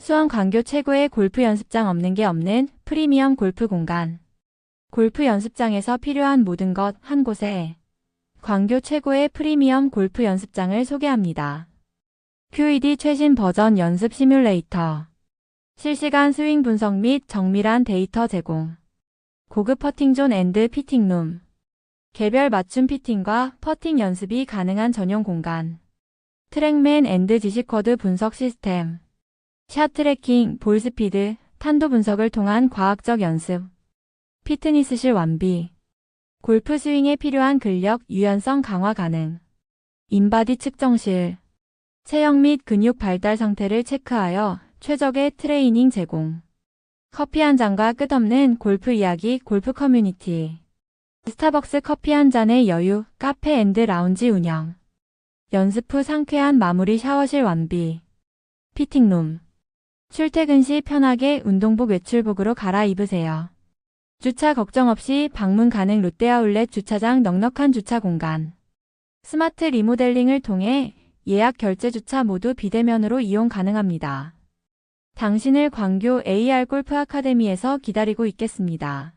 수원 광교 최고의 골프 연습장 없는 게 없는 프리미엄 골프 공간. 골프 연습장에서 필요한 모든 것 한 곳에 광교 최고의 프리미엄 골프 연습장을 소개합니다. QED 최신 버전 연습 시뮬레이터. 실시간 스윙 분석 및 정밀한 데이터 제공. 고급 퍼팅존 앤드 피팅룸. 개별 맞춤 피팅과 퍼팅 연습이 가능한 전용 공간. 트랙맨 앤드 지식코드 분석 시스템. 샷 트래킹, 볼 스피드, 탄도 분석을 통한 과학적 연습. 피트니스실 완비. 골프 스윙에 필요한 근력, 유연성 강화 가능. 인바디 측정실. 체형 및 근육 발달 상태를 체크하여 최적의 트레이닝 제공. 커피 한 잔과 끝없는 골프 이야기 골프 커뮤니티. 스타벅스 커피 한 잔의 여유, 카페 앤드 라운지 운영. 연습 후 상쾌한 마무리 샤워실 완비. 피팅룸. 출퇴근 시 편하게 운동복 외출복으로 갈아입으세요. 주차 걱정 없이 방문 가능 롯데아울렛 주차장 넉넉한 주차 공간. 스마트 리모델링을 통해 예약 결제 주차 모두 비대면으로 이용 가능합니다. 당신을 광교 AR 골프 아카데미에서 기다리고 있겠습니다.